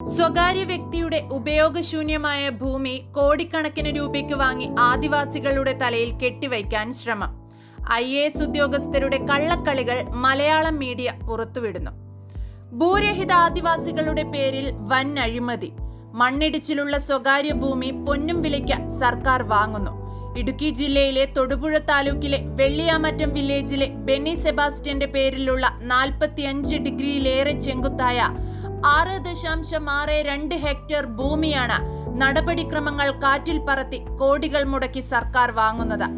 സ്വകാര്യ വ്യക്തിയുടെ ഉപയോഗശൂന്യമായ ഭൂമി കോടിക്കണക്കിന് രൂപയ്ക്ക് വാങ്ങി ആദിവാസികളുടെ തലയിൽ കെട്ടിവയ്ക്കാൻ ശ്രമം. ഐ എ എസ് ഉദ്യോഗസ്ഥരുടെ കള്ളക്കളികൾ മലയാളം മീഡിയ പുറത്തുവിടുന്നു. ഭൂരഹിത ആദിവാസികളുടെ പേരിൽ വൻ അഴിമതി. മണ്ണിടിച്ചിലുള്ള സ്വകാര്യ ഭൂമി പൊന്നും വിലയ്ക്ക് സർക്കാർ വാങ്ങുന്നു. ഇടുക്കി ജില്ലയിലെ തൊടുപുഴ താലൂക്കിലെ വെള്ളിയാമറ്റം വില്ലേജിലെ ബെന്നി സെബാസ്റ്റ്യന്റെ പേരിലുള്ള നാൽപ്പത്തിയഞ്ച് ഡിഗ്രിയിലേറെ ചെങ്കുത്തായ ആറ് ദശാംശം ആറ് രണ്ട് ഹെക്ടർ ഭൂമിയാണ് നടപടിക്രമങ്ങൾ കാറ്റിൽ പറത്തി കോടികൾ മുടക്കി സർക്കാർ വാങ്ങുന്നത്.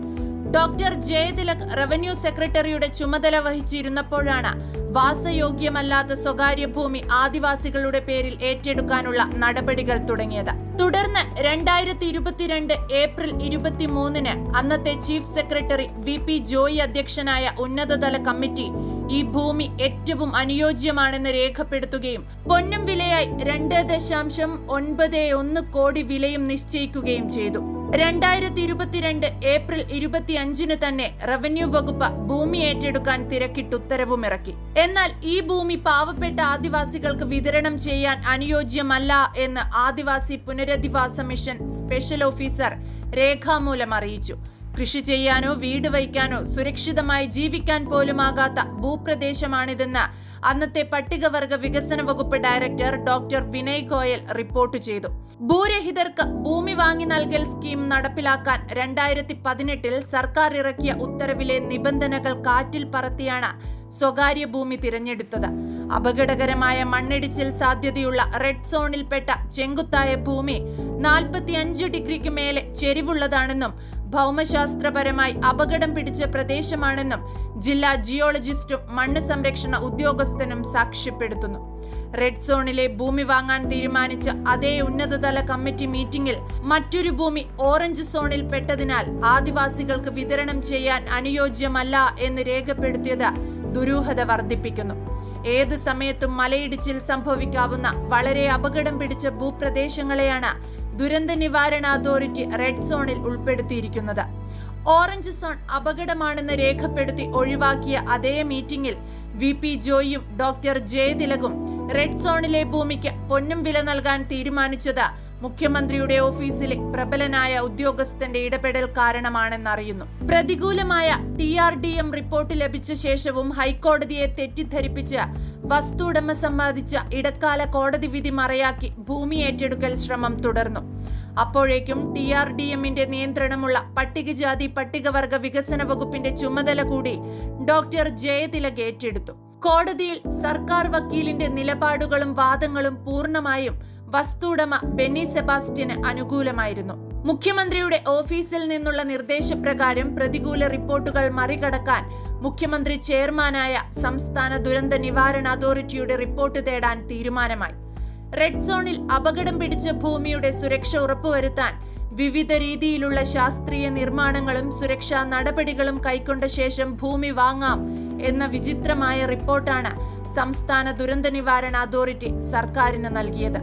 ഡോക്ടർ ജയതിലക് റവന്യൂ സെക്രട്ടറിയുടെ ചുമതല വഹിച്ചിരുന്നപ്പോഴാണ് വാസയോഗ്യമല്ലാത്ത സ്വകാര്യ ഭൂമി ആദിവാസികളുടെ പേരിൽ ഏറ്റെടുക്കാനുള്ള നടപടികൾ തുടങ്ങിയത്. തുടർന്ന് രണ്ടായിരത്തി ഇരുപത്തിരണ്ട് ഏപ്രിൽ ഇരുപത്തിമൂന്നിന് അന്നത്തെ chief secretary V P Joy അധ്യക്ഷനായ ഉന്നതതല കമ്മിറ്റി ഈ ഭൂമി ഏറ്റവും അനുയോജ്യമാണെന്ന് രേഖപ്പെടുത്തുകയും പൊന്നും വിലയായി രണ്ട് ദശാംശം ഒൻപത് ഒന്ന് കോടി വിലയും നിശ്ചയിക്കുകയും ചെയ്തു. രണ്ടായിരത്തി ഇരുപത്തിരണ്ട് ഏപ്രിൽ ഇരുപത്തിയഞ്ചിന് തന്നെ റവന്യൂ വകുപ്പ് ഭൂമി ഏറ്റെടുക്കാൻ തിരക്കിട്ട് ഉത്തരവുമിറക്കി. എന്നാൽ ഈ ഭൂമി പാവപ്പെട്ട ആദിവാസികൾക്ക് വിതരണം ചെയ്യാൻ അനുയോജ്യമല്ല എന്ന് ആദിവാസി പുനരധിവാസ മിഷൻ സ്പെഷ്യൽ ഓഫീസർ രേഖാമൂലം അറിയിച്ചു. കൃഷി ചെയ്യാനോ വീട് വയ്ക്കാനോ സുരക്ഷിതമായി ജീവിക്കാൻ പോലുമാകാത്ത ഭൂപ്രദേശമാണിതെന്ന് അന്നത്തെ പട്ടികവർഗ വികസന വകുപ്പ് director doctor Vinay Goyal report ചെയ്തു. ഭൂരഹിതർക്ക് ഭൂമി വാങ്ങി നൽകൽ സ്കീം നടപ്പിലാക്കാൻ രണ്ടായിരത്തി പതിനെട്ടിൽ സർക്കാർ ഇറക്കിയ ഉത്തരവിലെ നിബന്ധനകൾ കാറ്റിൽ പറത്തിയാണ് സ്വകാര്യ ഭൂമി തിരഞ്ഞെടുത്തത്. അപകടകരമായ മണ്ണിടിച്ചിൽ സാധ്യതയുള്ള റെഡ് സോണിൽപ്പെട്ട ചെങ്കുത്തായ ഭൂമി നാൽപ്പത്തിയഞ്ച് ഡിഗ്രിക്ക് മേലെ ചെരിവുള്ളതാണെന്നും ഭൗമശാസ്ത്രപരമായി അപകടം പിടിച്ച പ്രദേശമാണെന്നും ജില്ലാ ജിയോളജിസ്റ്റും മണ്ണ് സംരക്ഷണ ഉദ്യോഗസ്ഥനും സാക്ഷ്യപ്പെടുത്തുന്നു. റെഡ് സോണിലെ ഭൂമി വാങ്ങാൻ തീരുമാനിച്ച അതേ ഉന്നതതല കമ്മിറ്റി മീറ്റിംഗിൽ മറ്റൊരു ഭൂമി ഓറഞ്ച് സോണിൽ പെട്ടതിനാൽ ആദിവാസികൾക്ക് വിതരണം ചെയ്യാൻ അനുയോജ്യമല്ല എന്ന് രേഖപ്പെടുത്തിയത് ദുരൂഹത വർദ്ധിപ്പിക്കുന്നു. ഏത് സമയത്തും മലയിടിച്ചിൽ സംഭവിക്കാവുന്ന വളരെ അപകടം പിടിച്ച ഭൂപ്രദേശങ്ങളെയാണ് ദുരന്ത നിവാരണ അതോറിറ്റി റെഡ് സോണിൽ ഉൾപ്പെടുത്തിയിരിക്കുന്നത്. ഓറഞ്ച് സോൺ അപകടമാണെന്ന് രേഖപ്പെടുത്തി ഒഴിവാക്കിയ അതേ മീറ്റിംഗിൽ വി പി ജോയും ഡോക്ടർ ജയതിലകും റെഡ് സോണിലെ ഭൂമിക്ക് പൊന്നും വില നൽകാൻ തീരുമാനിച്ചത് മുഖ്യമന്ത്രിയുടെ ഓഫീസിലെ പ്രബലനായ ഉദ്യോഗസ്ഥന്റെ ഇടപെടൽ കാരണമാണെന്നറിയുന്നു. പ്രതികൂലമായ T R D M report ലഭിച്ച ശേഷവും ഹൈക്കോടതിയെ തെറ്റിദ്ധരിപ്പിച്ച് വസ്തുടമ സമ്പാദിച്ച ഇടക്കാല കോടതി വിധി മറയാക്കി ഭൂമി ഏറ്റെടുക്കൽ ശ്രമം തുടർന്നു. അപ്പോഴേക്കും ടി ആർ ഡി എമ്മിന്റെ നിയന്ത്രണമുള്ള പട്ടികജാതി പട്ടികവർഗ വികസന വകുപ്പിന്റെ ചുമതല കൂടി ഡോക്ടർ ജയതിലക് ഏറ്റെടുത്തു. കോടതിയിൽ സർക്കാർ വക്കീലിന്റെ നിലപാടുകളും വാദങ്ങളും പൂർണമായും വസ്തുടമ ബെന്നി സെബാസ്റ്റ്യന് അനുകൂലമായിരുന്നു. മുഖ്യമന്ത്രിയുടെ ഓഫീസിൽ നിന്നുള്ള നിർദ്ദേശപ്രകാരം പ്രതികൂല റിപ്പോർട്ടുകൾ മറികടക്കാൻ മുഖ്യമന്ത്രി ചെയർമാനായ സംസ്ഥാന ദുരന്ത നിവാരണ അതോറിറ്റിയുടെ റിപ്പോർട്ട് തേടാൻ തീരുമാനമായി. റെഡ് സോണിൽ അപകടം പിടിച്ച ഭൂമിയുടെ സുരക്ഷ ഉറപ്പുവരുത്താൻ വിവിധ രീതിയിലുള്ള ശാസ്ത്രീയ നിർമ്മാണങ്ങളും സുരക്ഷാ നടപടികളും കൈക്കൊണ്ട ശേഷം ഭൂമി വാങ്ങാം എന്ന വിചിത്രമായ റിപ്പോർട്ടാണ് സംസ്ഥാന ദുരന്ത നിവാരണ അതോറിറ്റി സർക്കാരിന് നൽകിയത്.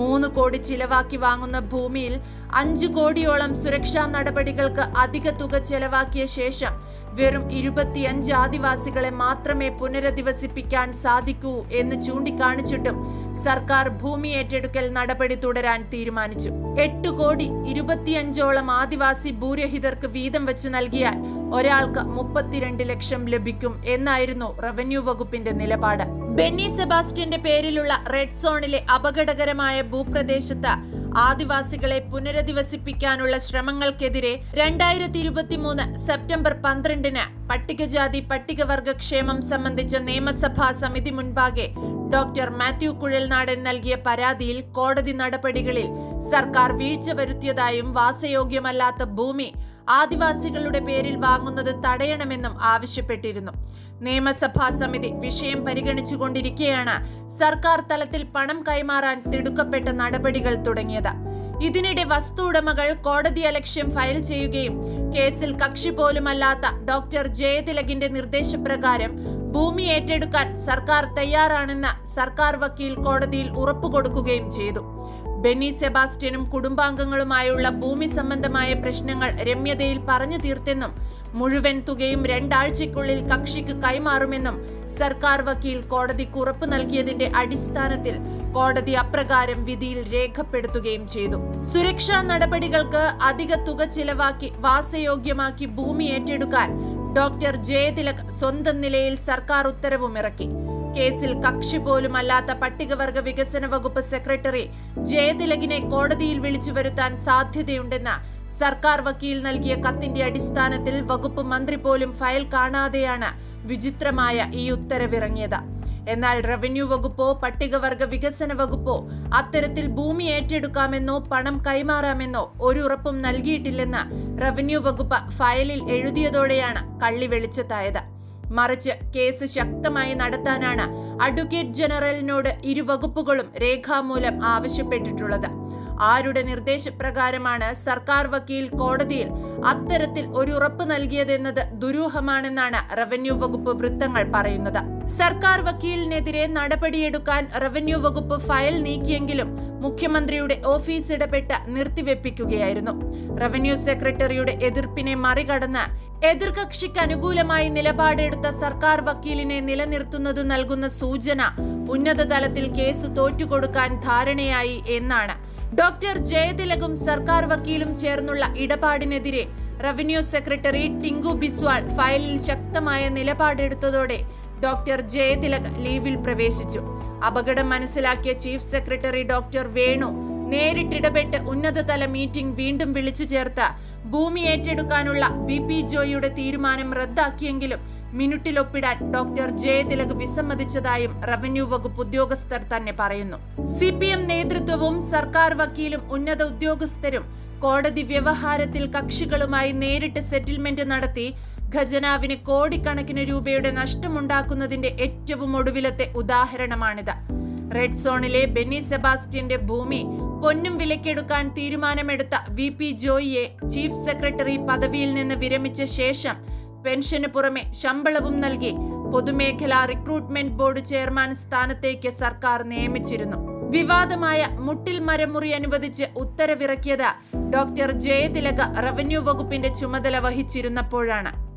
മൂന്ന് കോടി ചിലവാക്കി വാങ്ങുന്ന ഭൂമിയിൽ അഞ്ചു കോടിയോളം സുരക്ഷാ നടപടികൾക്ക് അധിക തുക ചെലവാക്കിയ ശേഷം വെറും ഇരുപത്തിയഞ്ച് ആദിവാസികളെ മാത്രമേ പുനരധിവസിപ്പിക്കാൻ സാധിക്കൂ എന്ന് ചൂണ്ടിക്കാണിച്ചിട്ടും സർക്കാർ ഭൂമി ഏറ്റെടുക്കൽ നടപടി തുടരാൻ തീരുമാനിച്ചു. എട്ട് കോടി ഇരുപത്തിയഞ്ചോളം ആദിവാസി ഭൂരഹിതർക്ക് വീതം വെച്ച് നൽകിയാൽ ഒരാൾക്ക് മുപ്പത്തിരണ്ട് ലക്ഷം ലഭിക്കും എന്നായിരുന്നു റവന്യൂ വകുപ്പിന്റെ നിലപാട്. ബെന്നി സെബാസ്റ്റ്യന്റെ പേരിലുള്ള റെഡ് സോണിലെ അപകടകരമായ ഭൂപ്രദേശത്ത് ആദിവാസികളെ പുനരധിവസിപ്പിക്കാനുള്ള ശ്രമങ്ങൾക്കെതിരെ രണ്ടായിരത്തി ഇരുപത്തിമൂന്ന് സെപ്റ്റംബർ പന്ത്രണ്ടിന് പട്ടികജാതി പട്ടികവർഗ ക്ഷേമം സംബന്ധിച്ച നിയമസഭാ സമിതി മുൻപാകെ ഡോക്ടർ മാത്യു കുഴൽനാടൻ നൽകിയ പരാതിയിൽ കോടതി നടപടികളിൽ സർക്കാർ വീഴ്ച വരുത്തിയതായും വാസയോഗ്യമല്ലാത്ത ഭൂമി ആദിവാസികളുടെ പേരിൽ വാങ്ങുന്നത് തടയണമെന്നും ആവശ്യപ്പെട്ടിരുന്നു. നിയമസഭാ സമിതി വിഷയം പരിഗണിച്ചുകൊണ്ടിരിക്കെയാണ് സർക്കാർ തലത്തിൽ പണം കൈമാറാൻ തിടുക്കപ്പെട്ട നടപടികൾ തുടങ്ങിയത്. ഇതിനിടെ വസ്തു ഉടമകൾ കോടതി അലക്ഷ്യം ഫയൽ ചെയ്യുകയും കേസിൽ കക്ഷി പോലുമല്ലാത്ത ഡോക്ടർ ജയതിലകിന്റെ നിർദ്ദേശപ്രകാരം ഭൂമി ഏറ്റെടുക്കാൻ സർക്കാർ തയ്യാറാണെന്ന് സർക്കാർ വക്കീൽ കോടതിയിൽ ഉറപ്പുകൊടുക്കുകയും ചെയ്തു. ബെന്നി സെബാസ്റ്റ്യനും കുടുംബാംഗങ്ങളുമായുള്ള ഭൂമി സംബന്ധമായ പ്രശ്നങ്ങൾ രമ്യതയിൽ പറഞ്ഞു തീർത്തെന്നും മുഴുവൻ തുകയും രണ്ടാഴ്ചയ്ക്കുള്ളിൽ കക്ഷിക്ക് കൈമാറുമെന്നും സർക്കാർ വക്കീൽ കോടതിക്ക് ഉറപ്പ് നൽകിയതിന്റെ അടിസ്ഥാനത്തിൽ കോടതി അപ്രകാരം വിധിയിൽ രേഖപ്പെടുത്തുകയും ചെയ്തു. സുരക്ഷാ നടപടികൾക്ക് അധിക തുക ചിലവാക്കി വാസയോഗ്യമാക്കി ഭൂമി ഏറ്റെടുക്കാൻ ഡോക്ടർ ജയതിലക് സ്വന്തം നിലയിൽ സർക്കാർ ഉത്തരവും ഇറക്കി കേസിൽ കക്ഷി പോലുമല്ലാത്ത പട്ടികവർഗ വികസന വകുപ്പ് സെക്രട്ടറി ജയതിലകിനെ കോടതിയിൽ വിളിച്ചു വരുത്താൻ സാധ്യതയുണ്ടെന്ന് സർക്കാർ വക്കീൽ നൽകിയ കത്തിന്റെ അടിസ്ഥാനത്തിൽ വകുപ്പ് മന്ത്രി പോലും ഫയൽ കാണാതെയാണ് വിചിത്രമായ ഈ ഉത്തരവിറങ്ങിയത്. എന്നാൽ റവന്യൂ വകുപ്പോ പട്ടികവർഗ വികസന വകുപ്പോ അത്തരത്തിൽ ഭൂമി ഏറ്റെടുക്കാമെന്നോ പണം കൈമാറാമെന്നോ ഒരു ഉറപ്പും നൽകിയിട്ടില്ലെന്ന് റവന്യൂ വകുപ്പ് ഫയലിൽ എഴുതിയതോടെയാണ് കള്ളി വെളിച്ചത്തായത്. മറിച്ച് കേസ് ശക്തമായി നടത്താനാണ് അഡ്വക്കേറ്റ് ജനറലിനോട് ഇരുവകുപ്പുകളും രേഖാമൂലം ആവശ്യപ്പെട്ടിട്ടുള്ളത്. ആരുടെ നിർദ്ദേശപ്രകാരമാണ് സർക്കാർ വക്കീൽ കോടതിയിൽ അത്തരത്തിൽ ഒരു ഉറപ്പ് നൽകിയതെന്നത് ദുരൂഹമാണെന്നാണ് റവന്യൂ വകുപ്പ് വൃത്തങ്ങൾ പറയുന്നത്. സർക്കാർ വക്കീലിനെതിരെ നടപടിയെടുക്കാൻ റവന്യൂ വകുപ്പ് ഫയൽ നീക്കിയെങ്കിലും മുഖ്യമന്ത്രിയുടെ ഓഫീസ് ഇടപെട്ട് നിർത്തിവെപ്പിക്കുകയായിരുന്നു. റവന്യൂ സെക്രട്ടറിയുടെ എതിർപ്പിനെ മറികടന്ന് എതിർകക്ഷിക്ക് അനുകൂലമായി നിലപാടെടുത്ത സർക്കാർ വക്കീലിനെ നിലനിർത്തുന്നത് നൽകുന്ന സൂചന ഉന്നതതലത്തിൽ കേസ് തോറ്റുകൊടുക്കാൻ ധാരണയായി എന്നാണ്. ഡോക്ടർ ജയതിലകും സർക്കാർ വക്കീലും ചേർന്നുള്ള ഇടപാടിനെതിരെ റവന്യൂ സെക്രട്ടറി ടിങ്കു ബിസ്വാൾ ഫയലിൽ ശക്തമായ നിലപാടെടുത്തതോടെ ഡോക്ടർ ജയതിലക് ലീവിൽ പ്രവേശിച്ചു. അപകടം മനസ്സിലാക്കിയ ചീഫ് സെക്രട്ടറി ഡോക്ടർ വേണു നേരിട്ടിടപെട്ട് ഉന്നതതല മീറ്റിംഗ് വീണ്ടും വിളിച്ചു ചേർത്ത. ഭൂമി ഏറ്റെടുക്കാനുള്ള വി പി ജോയിയുടെ തീരുമാനം റദ്ദാക്കിയെങ്കിലും മിനുട്ടിൽ ഒപ്പിടാൻ ഡോക്ടർ ജയതിലക് വിസമ്മതിച്ചതായും റവന്യൂ വകുപ്പ് ഉദ്യോഗസ്ഥർ തന്നെ പറയുന്നു. സി പി എം നേതൃത്വവും സർക്കാർ വക്കീലും ഉന്നത ഉദ്യോഗസ്ഥരും കോടതി വ്യവഹാരത്തിൽ കക്ഷികളുമായി നേരിട്ട് സെറ്റിൽമെന്റ് നടത്തി ഖജനാവിന് കോടിക്കണക്കിന് രൂപയുടെ നഷ്ടമുണ്ടാക്കുന്നതിന്റെ ഏറ്റവും ഒടുവിലത്തെ ഉദാഹരണമാണിത്. റെഡ് സോണിലെ ബെന്നി സെബാസ്റ്റ്യന്റെ ഭൂമി പൊന്നും വിലക്കെടുക്കാൻ തീരുമാനമെടുത്ത വി പി ജോയിയെ ചീഫ് സെക്രട്ടറി പദവിയിൽ നിന്ന് വിരമിച്ച ശേഷം പെൻഷന് പുറമെ ശമ്പളവും നൽകി പൊതുമേഖലാ റിക്രൂട്ട്മെന്റ് ബോർഡ് ചെയർമാൻ സ്ഥാനത്തേക്ക് സർക്കാർ നിയമിച്ചിരുന്നു. വിവാദമായ മുട്ടിൽ മരമുറി അനുവദിച്ച് ഉത്തരവിറക്കിയത് ഡോക്ടർ ജയതിലക റവന്യൂ വകുപ്പിന്റെ ചുമതല വഹിച്ചിരുന്നപ്പോഴാണ്.